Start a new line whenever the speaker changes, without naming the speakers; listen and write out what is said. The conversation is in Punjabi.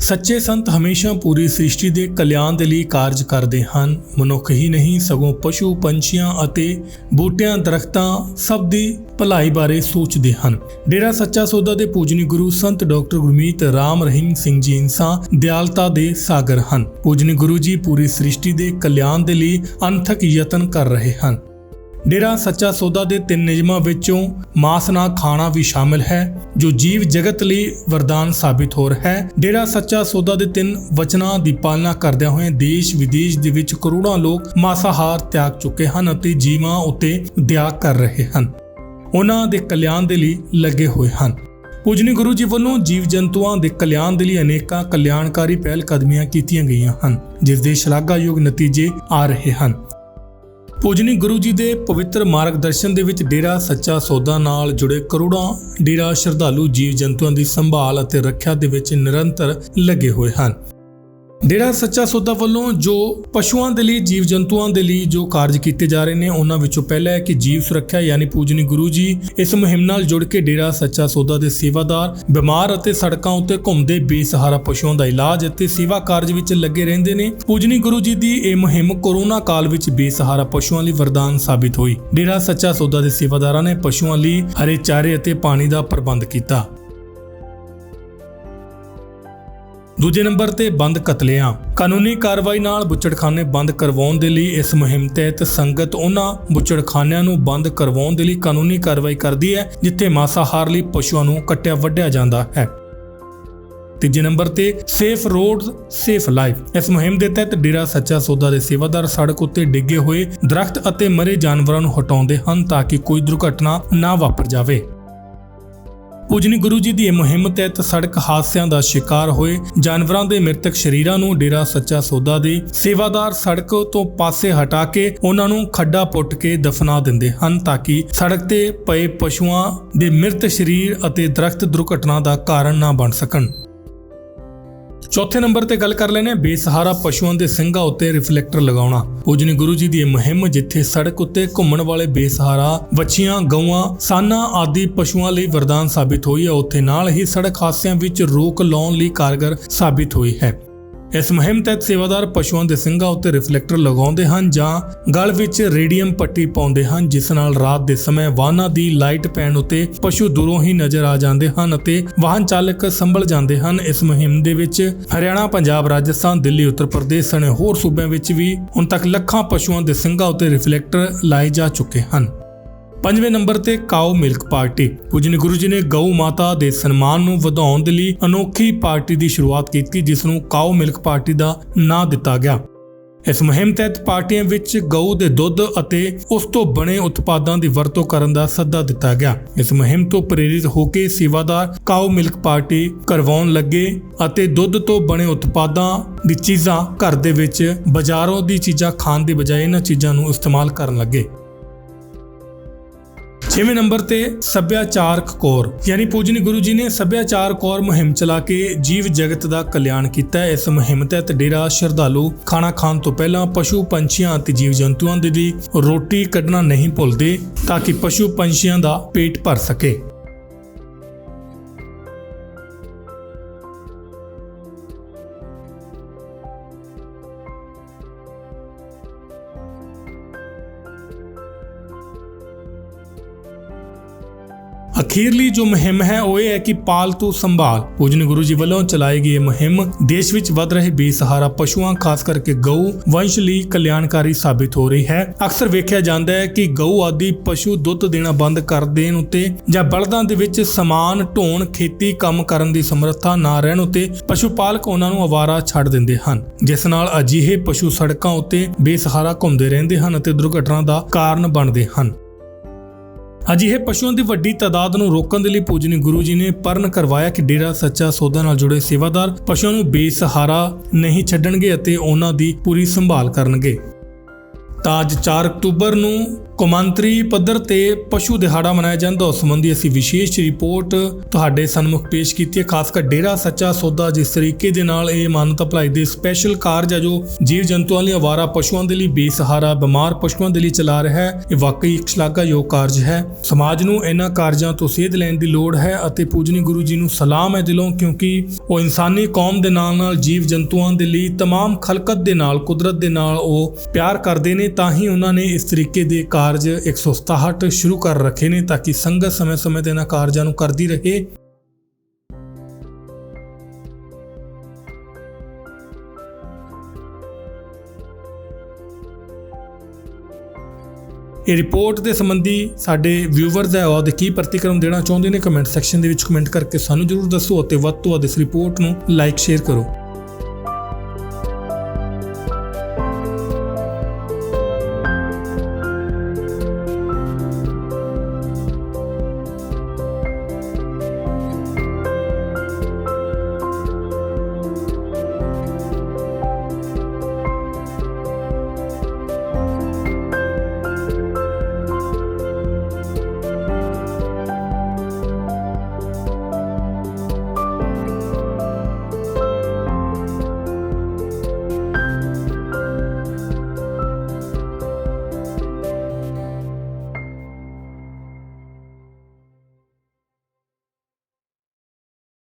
ਸੱਚੇ ਸੰਤ ਹਮੇਸ਼ਾ ਪੂਰੀ ਸ੍ਰਿਸ਼ਟੀ ਦੇ ਕਲਿਆਣ ਦੇ ਲਈ ਕਾਰਜ ਕਰਦੇ ਹਨ। ਮਨੁੱਖ ਹੀ ਨਹੀਂ, ਸਗੋਂ ਪਸ਼ੂ, ਪੰਛੀਆਂ ਅਤੇ ਬੂਟਿਆਂ, ਦਰਖਤਾਂ ਸਭ ਦੀ ਭਲਾਈ ਬਾਰੇ ਸੋਚਦੇ ਹਨ। ਡੇਰਾ ਸੱਚਾ ਸੌਦਾ ਦੇ ਪੂਜਨੀ ਗੁਰੂ ਸੰਤ ਡਾਕਟਰ ਗੁਰਮੀਤ ਰਾਮ ਰਹੀਮ ਸਿੰਘ ਜੀ ਇਨਸਾਂ ਦਿਆਲਤਾ ਦੇ ਸਾਗਰ ਹਨ। ਪੂਜਨੀ ਗੁਰੂ ਜੀ ਪੂਰੀ ਸ੍ਰਿਸ਼ਟੀ ਦੇ ਕਲਿਆਣ ਦੇ ਲਈ ਅਨਥਕ ਯਤਨ ਕਰ ਰਹੇ ਹਨ। ਡੇਰਾ ਸੱਚਾ ਸੌਦਾ ਦੇ ਤਿੰਨ ਨਿਯਮਾਂ ਵਿੱਚੋਂ ਮਾਸ ਨਾ ਖਾਣਾ ਵੀ ਸ਼ਾਮਿਲ ਹੈ, ਜੋ ਜੀਵ ਜਗਤ ਲਈ ਵਰਦਾਨ ਸਾਬਿਤ ਹੋ ਰਿਹਾ ਹੈ। ਡੇਰਾ ਸੱਚਾ ਸੌਦਾ ਦੇ ਤਿੰਨ ਵਚਨਾਂ ਦੀ ਪਾਲਣਾ ਕਰਦਿਆਂ ਹੋਏ ਦੇਸ਼ ਵਿਦੇਸ਼ ਦੇ ਵਿੱਚ ਕਰੋੜਾਂ ਲੋਕ ਮਾਸਾਹਾਰ ਤਿਆਗ ਚੁੱਕੇ ਹਨ ਅਤੇ ਜੀਵਾਂ ਉੱਤੇ ਦਇਆ ਕਰ ਰਹੇ ਹਨ। ਉਹਨਾਂ ਦੇ ਕਲਿਆਣ ਦੇ ਲਈ ਲੱਗੇ ਹੋਏ ਹਨ। ਪੂਜਨੀ ਗੁਰੂ ਜੀ ਵੱਲੋਂ ਜੀਵ ਜੰਤੂਆਂ ਦੇ ਕਲਿਆਣ ਦੇ ਲਈ ਅਨੇਕਾਂ ਕਲਿਆਣਕਾਰੀ ਪਹਿਲ ਕਦਮੀਆਂ ਕੀਤੀਆਂ ਗਈਆਂ ਹਨ, ਜਿਸ ਦੇ ਸ਼ਲਾਘਾਯੋਗ ਨਤੀਜੇ ਆ ਰਹੇ ਹਨ। ਪੂਜਨੀ ਗੁਰੂ ਜੀ ਦੇ ਪਵਿੱਤਰ ਮਾਰਗਦਰਸ਼ਨ ਦੇ ਵਿੱਚ ਡੇਰਾ ਸੱਚਾ ਸੌਦਾ ਨਾਲ ਜੁੜੇ ਕਰੋੜਾਂ ਡੇਰਾ ਸ਼ਰਧਾਲੂ ਜੀਵ ਜੰਤੂਆਂ ਦੀ ਸੰਭਾਲ ਅਤੇ ਰੱਖਿਆ ਦੇ ਵਿੱਚ ਨਿਰੰਤਰ ਲੱਗੇ ਹੋਏ ਹਨ। ਡੇਰਾ ਸੱਚਾ ਸੌਦਾ ਵੱਲੋਂ ਜੋ ਪਸ਼ੂਆਂ ਦੇ ਲਈ, ਜੀਵ ਜੰਤੂਆਂ ਦੇ ਲਈ ਜੋ ਕਾਰਜ ਕੀਤੇ ਜਾ ਰਹੇ ਨੇ, ਉਹਨਾਂ ਵਿੱਚੋਂ ਪਹਿਲਾ ਹੈ ਕਿ ਜੀਵ ਸੁਰੱਖਿਆ ਯਾਨੀ ਪੂਜਨੀ ਗੁਰੂ ਜੀ ਇਸ ਮੁਹਿੰਮ ਨਾਲ ਜੁੜ ਕੇ ਡੇਰਾ ਸੱਚਾ ਸੌਦਾ ਦੇ ਸੇਵਾਦਾਰ, ਬਿਮਾਰ ਅਤੇ ਸੜਕਾਂ ਉੱਤੇ ਘੁੰਮਦੇ ਬੇਸਹਾਰਾ ਪਸ਼ੂਆਂ ਦਾ ਇਲਾਜ ਅਤੇ ਸੇਵਾ ਕਾਰਜ ਵਿੱਚ ਲੱਗੇ ਰਹਿੰਦੇ ਨੇ। ਪੂਜਨੀ ਗੁਰੂ ਜੀ ਦੀ ਇਹ ਮੁਹਿੰਮ ਕੋਰੋਨਾ ਕਾਲ ਵਿੱਚ ਬੇਸਹਾਰਾ ਪਸ਼ੂਆਂ ਲਈ ਵਰਦਾਨ ਸਾਬਿਤ ਹੋਈ। ਡੇਰਾ ਸੱਚਾ ਸੌਦਾ ਦੇ ਸੇਵਾਦਾਰਾਂ ਨੇ ਪਸ਼ੂਆਂ ਲਈ ਹਰੇ ਚਾਰੇ ਅਤੇ ਪਾਣੀ ਦਾ ਪ੍ਰਬੰਧ ਕੀਤਾ। ਦੂਜੇ ਨੰਬਰ ਤੇ ਬੰਦ ਕਤਲੇਆਮ। ਕਾਨੂੰਨੀ ਕਾਰਵਾਈ ਨਾਲ ਬੁੱਚੜਖਾਨੇ ਬੰਦ ਕਰਵਾਉਣ ਦੇ ਲਈ ਇਸ ਮੁਹਿੰਮ ਤਹਿਤ ਸੰਗਤ ਉਹਨਾਂ ਬੁੱਚੜਖਾਨਿਆਂ ਨੂੰ ਬੰਦ ਕਰਵਾਉਣ ਦੇ ਲਈ ਕਾਨੂੰਨੀ ਕਾਰਵਾਈ ਕਰਦੀ ਹੈ, ਜਿੱਥੇ ਮਾਸਾਹਾਰ ਲਈ ਪਸ਼ੂਆਂ ਨੂੰ ਕੱਟਿਆ ਵੱਢਿਆ ਜਾਂਦਾ ਹੈ। ਤੀਜੇ ਨੰਬਰ ਤੇ ਸੇਫ ਰੋਡ, ਸੇਫ ਲਾਈਫ। ਇਸ ਮੁਹਿੰਮ ਦੇ ਤਹਿਤ ਡੇਰਾ ਸੱਚਾ ਸੌਦਾ ਦੇ ਸੇਵਾਦਾਰ ਸੜਕ ਉੱਤੇ ਡਿੱਗੇ ਹੋਏ ਦਰਖਤ ਅਤੇ ਮਰੇ ਜਾਨਵਰਾਂ ਨੂੰ ਹਟਾਉਂਦੇ ਹਨ ਤਾਂ ਕਿ ਕੋਈ ਦੁਰਘਟਨਾ ਨਾ ਵਾਪਰ ਜਾਵੇ। ਪੂਜਨੀ ਗੁਰੂ ਜੀ ਦੀ ਇਹ ਮੁਹਿੰਮ ਤਹਿਤ ਸੜਕ ਹਾਦਸਿਆਂ ਦਾ ਸ਼ਿਕਾਰ ਹੋਏ ਜਾਨਵਰਾਂ ਦੇ ਮ੍ਰਿਤਕ ਸ਼ਰੀਰਾਂ ਨੂੰ ਡੇਰਾ ਸੱਚਾ ਸੌਦਾ ਦੇ ਸੇਵਾਦਾਰ ਸੜਕ ਤੋਂ ਪਾਸੇ ਹਟਾ ਕੇ ਉਹਨਾਂ ਨੂੰ ਖੱਡਾ ਪੁੱਟ ਕੇ ਦਫਨਾ ਦਿੰਦੇ ਹਨ ਤਾਂ ਕਿ ਸੜਕ ਤੇ ਪਏ ਪਸ਼ੂਆਂ ਦੇ ਮ੍ਰਿਤ ਸ਼ਰੀਰ ਅਤੇ ਦਰਖਤ ਦੁਰਘਟਨਾ ਦਾ ਕਾਰਨ ਨਾ ਬਣ ਸਕਣ। ਚੌਥੇ ਨੰਬਰ ਤੇ ਗੱਲ ਕਰ ਲੈਨੇ ਬੇਸਹਾਰਾ ਪਸ਼ੂਆਂ ਦੇ ਸਿੰਘਾਂ ਉੱਤੇ ਰਿਫਲੈਕਟਰ ਲਗਾਉਣਾ। ਪੂਜਨੀ ਗੁਰੂ ਜੀ ਦੀ ਇਹ ਮੁਹਿੰਮ ਜਿੱਥੇ ਸੜਕ ਉੱਤੇ ਘੁੰਮਣ ਵਾਲੇ ਬੇਸਹਾਰਾ ਬੱਚੀਆਂ ਗਊਆਂ, ਸਾਨਾ ਆਦਿ ਪਸ਼ੂਆਂ ਲਈ ਵਰਦਾਨ ਸਾਬਿਤ ਹੋਈ ਹੈ। ਉੱਥੇ ਨਾਲ ਹੀ ਸੜਕ ਹਾਦਸਿਆਂ ਵਿੱਚ ਰੋਕ ਲਾਉਣ ਲਈ ਕਾਰਗਰ ਸਾਬਿਤ ਹੋਈ ਹੈ। ਇਸ ਮੁਹਿੰਮ ਤਹਿਤ ਸੇਵਾਦਾਰ ਪਸ਼ੂਆਂ ਦੇ ਸਿੰਘਾਂ ਉੱਤੇ ਰਿਫਲੈਕਟਰ ਲਗਾਉਂਦੇ ਹਨ ਜਾਂ ਗਲ ਵਿੱਚ ਰੇਡੀਅਮ ਪੱਟੀ ਪਾਉਂਦੇ ਹਨ, ਜਿਸ ਨਾਲ ਰਾਤ ਦੇ ਸਮੇਂ ਵਾਹਨਾਂ ਦੀ ਲਾਈਟ ਪੈਣ ਉੱਤੇ ਪਸ਼ੂ ਦੂਰੋਂ ਹੀ ਨਜ਼ਰ ਆ ਜਾਂਦੇ ਹਨ ਅਤੇ ਵਾਹਨ ਚਾਲਕ ਸੰਭਲ ਜਾਂਦੇ ਹਨ। ਇਸ ਮੁਹਿੰਮ ਦੇ ਵਿੱਚ ਹਰਿਆਣਾ, ਪੰਜਾਬ, ਰਾਜਸਥਾਨ, ਦਿੱਲੀ, ਉੱਤਰ ਪ੍ਰਦੇਸ਼ ਸਣੇ ਹੋਰ ਸੂਬਿਆਂ ਵਿੱਚ ਵੀ ਹੁਣ ਤੱਕ ਲੱਖਾਂ ਪਸ਼ੂਆਂ ਦੇ ਸਿੰਘਾਂ ਉੱਤੇ ਰਿਫਲੈਕਟਰ ਲਾਏ ਜਾ ਚੁੱਕੇ ਹਨ। ਪੰਜਵੇਂ ਨੰਬਰ ਤੇ ਕਾਓ ਮਿਲਕ ਪਾਰਟੀ। ਪੂਜਨੀ ਗੁਰੂ ਜੀ ਨੇ ਗਊ ਮਾਤਾ ਦੇ ਸਨਮਾਨ ਨੂੰ ਵਧਾਉਣ ਦੇ ਲਈ ਅਨੋਖੀ ਪਾਰਟੀ ਦੀ ਸ਼ੁਰੂਆਤ ਕੀਤੀ, ਜਿਸ ਨੂੰ ਕਾਓ ਮਿਲਕ ਪਾਰਟੀ ਦਾ ਨਾਂ ਦਿੱਤਾ ਗਿਆ। ਇਸ ਮੁਹਿੰਮ ਤਹਿਤ ਪਾਰਟੀਆਂ ਵਿੱਚ ਗਊ ਦੇ ਦੁੱਧ ਅਤੇ ਉਸ ਤੋਂ ਬਣੇ ਉਤਪਾਦਾਂ ਦੀ ਵਰਤੋਂ ਕਰਨ ਦਾ ਸੱਦਾ ਦਿੱਤਾ ਗਿਆ। ਇਸ ਮੁਹਿੰਮ ਤੋਂ ਪ੍ਰੇਰਿਤ ਹੋ ਕੇ ਸੇਵਾਦਾਰ ਕਾਓ ਮਿਲਕ ਪਾਰਟੀ ਕਰਵਾਉਣ ਲੱਗੇ ਅਤੇ ਦੁੱਧ ਤੋਂ ਬਣੇ ਉਤਪਾਦਾਂ ਦੀ ਚੀਜ਼ਾਂ ਘਰ ਦੇ ਵਿੱਚ ਬਾਜ਼ਾਰੋਂ ਦੀ ਚੀਜ਼ਾਂ ਖਾਣ ਦੀ ਬਜਾਏ ਇਹਨਾਂ ਚੀਜ਼ਾਂ ਨੂੰ ਇਸਤੇਮਾਲ ਕਰਨ ਲੱਗੇ। ਛੇਵੇਂ ਨੰਬਰ ਤੇ ਸੱਭਿਆਚਾਰਕ ਕੌਰ। ਯਾਨੀ ਪੂਜਨੀ ਗੁਰੂ ਜੀ ਨੇ ਸੱਭਿਆਚਾਰ ਕੌਰ ਮੁਹਿੰਮ ਚਲਾ ਕੇ ਜੀਵ ਜਗਤ ਦਾ ਕਲਿਆਣ ਕੀਤਾ। ਇਸ ਮੁਹਿੰਮ ਤਹਿਤ ਡੇਰਾ ਸ਼ਰਧਾਲੂ ਖਾਣਾ ਖਾਣ ਤੋਂ ਪਹਿਲਾਂ ਪਸ਼ੂ ਪੰਛੀਆਂ ਅਤੇ ਜੀਵ ਜੰਤੂਆਂ ਦੇ ਲਈ ਰੋਟੀ ਕੱਢਣਾ ਨਹੀਂ ਭੁੱਲਦੇ ਤਾਂ ਕਿ ਪਸ਼ੂ ਪੰਛੀਆਂ ਦਾ ਪੇਟ ਭਰ ਸਕੇ। ਅਖੀਰਲੀ ਜੋ ਮੁਹਿੰਮ ਹੈ ਉਹ ਇਹ ਹੈ ਕਿ ਪਾਲਤੂ ਸੰਭਾਲ ਪੂਜਨੀ ਗੁਰੂ ਜੀ ਵੱਲੋਂ ਚਲਾਈ ਗਈ ਇਹ ਮੁਹਿੰਮ ਦੇਸ਼ ਵਿੱਚ ਵੱਧ ਰਹੇ ਬੇਸਹਾਰਾ ਪਸ਼ੂਆਂ, ਖਾਸ ਕਰਕੇ ਗਊ, ਵੰਸ਼ ਲਈ ਕਲਿਆਣਕਾਰੀ ਸਾਬਿਤ ਹੋ ਰਹੀ ਹੈ। ਅਕਸਰ ਵੇਖਿਆ ਜਾਂਦਾ ਹੈ ਕਿ ਗਊ ਆਦਿ ਪਸ਼ੂ ਦੁੱਧ ਦੇਣਾ ਬੰਦ ਕਰ ਦੇਣ ਉਤੇ ਜਾਂ ਬਲਦਾਂ ਦੇ ਵਿੱਚ ਸਮਾਨ ਢੋਣ, ਖੇਤੀ ਕੰਮ ਕਰਨ ਦੀ ਸਮਰੱਥਾ ਨਾ ਰਹਿਣ ਉਤੇ ਪਸ਼ੂ ਪਾਲਕ ਉਹਨਾਂ ਨੂੰ ਅਵਾਰਾ ਛੱਡ ਦਿੰਦੇ ਹਨ। ਜਿਸ ਨਾਲ ਅਜਿਹੇ ਪਸ਼ੂ ਸੜਕਾਂ ਉੱਤੇ ਬੇਸਹਾਰਾ ਘੁੰਮਦੇ ਰਹਿੰਦੇ ਹਨ ਅਤੇ ਦੁਰਘਟਨਾ ਦਾ ਕਾਰਨ ਬਣਦੇ ਹਨ। ਅਜਿਹੇ ਪਸ਼ੂਆਂ ਦੀ ਵੱਡੀ ਤਾਦਾਦ ਨੂੰ ਰੋਕਣ ਦੇ ਲਈ ਪੂਜਨੀ ਗੁਰੂ ਜੀ ਨੇ ਪਰਨ ਕਰਵਾਇਆ ਕਿ ਡੇਰਾ ਸੱਚਾ ਸੌਦਾ ਨਾਲ ਜੁੜੇ ਸੇਵਾਦਾਰ ਪਸ਼ੂਆਂ ਨੂੰ ਬੇਸਹਾਰਾ ਨਹੀਂ ਛੱਡਣਗੇ ਅਤੇ ਉਹਨਾਂ ਦੀ ਪੂਰੀ ਸੰਭਾਲ ਕਰਨਗੇ। ਤਾਂ ਅੱਜ 4 ਅਕਤੂਬਰ ਨੂੰ ਕੌਮਾਂਤਰੀ ਪੱਧਰ ਤੇ ਪਸ਼ੂ ਦਿਹਾੜਾ ਮਨਾਇਆ ਜਾਂਦਾ ਉਸ ਸੰਬੰਧੀ ਅਸੀਂ ਵਿਸ਼ੇਸ਼ ਰਿਪੋਰਟ ਤੁਹਾਡੇ ਸਨਮੁਖ ਪੇਸ਼ ਕੀਤੀ ਹੈ ਖਾਸ ਕਰ ਡੇਰਾ ਸੱਚਾ ਸੌਦਾ ਜਿਸ ਤਰੀਕੇ ਦੇ ਨਾਲ ਇਹ ਮਾਨਵਤਾ ਭਲਾਈ ਦੇ ਸਪੈਸ਼ਲ ਕਾਰਜ ਹੈ ਜੋ ਜੀਵ ਜੰਤੂਆਂ ਲਈ ਆਵਾਰਾ ਪਸ਼ੂਆਂ ਦੇ ਲਈ ਬੇਸਹਾਰਾ ਬਿਮਾਰ ਪਸ਼ੂਆਂ ਦੇ ਲਈ ਚਲਾ ਰਿਹਾ ਹੈ ਇਹ ਵਾਕਈ ਇੱਕ ਸ਼ਲਾਘਾਯੋਗ ਕਾਰਜ ਹੈ ਸਮਾਜ ਨੂੰ ਇਹਨਾਂ ਕਾਰਜਾਂ ਤੋਂ ਸੇਧ ਲੈਣ ਦੀ ਲੋੜ ਹੈ ਅਤੇ ਪੂਜਨੀ ਗੁਰੂ ਜੀ ਨੂੰ ਸਲਾਮ ਹੈ ਦਿਲੋਂ ਕਿਉਂਕਿ ਉਹ ਇਨਸਾਨੀ ਕੌਮ ਦੇ ਨਾਲ ਨਾਲ ਜੀਵ ਜੰਤੂਆਂ ਦੇ ਲਈ तमाम ਖਲਕਤ ਦੇ ਨਾਲ ਕੁਦਰਤ ਦੇ ਨਾਲ ਉਹ ਪਿਆਰ ਕਰਦੇ ਨੇ ਤਾਂ ਹੀ ਉਹਨਾਂ ਨੇ ਇਸ ਤਰੀਕੇ ਦੇ ਕਾਰਜ 167 ਸ਼ੁਰੂ ਕਰ ਰੱਖੇ ਨੇ ਤਾਂ ਕਿ ਸੰਗਤ ਸਮੇਂ-ਸਮੇਂ ਤੇ ਇਹਨਾਂ ਕਾਰਜਾਂ ਨੂੰ ਕਰਦੀ ਰਹੇ। ਇਹ ਰਿਪੋਰਟ ਦੇ ਸੰਬੰਧੀ ਸਾਡੇ ਵਿਊਵਰਸ ਹੈ, ਉਹ ਕੀ ਪ੍ਰਤੀਕਰਮ ਦੇਣਾ ਚਾਹੁੰਦੇ ਨੇ ਕਮੈਂਟ ਸੈਕਸ਼ਨ ਦੇ ਵਿੱਚ ਕਮੈਂਟ ਕਰਕੇ ਸਾਨੂੰ ਜਰੂਰ ਦੱਸੋ ਅਤੇ ਵੱਧ ਤੋਂ ਵੱਧ ਇਸ ਰਿਪੋਰਟ ਨੂੰ ਲਾਈਕ ਸ਼ੇਅਰ ਕਰੋ।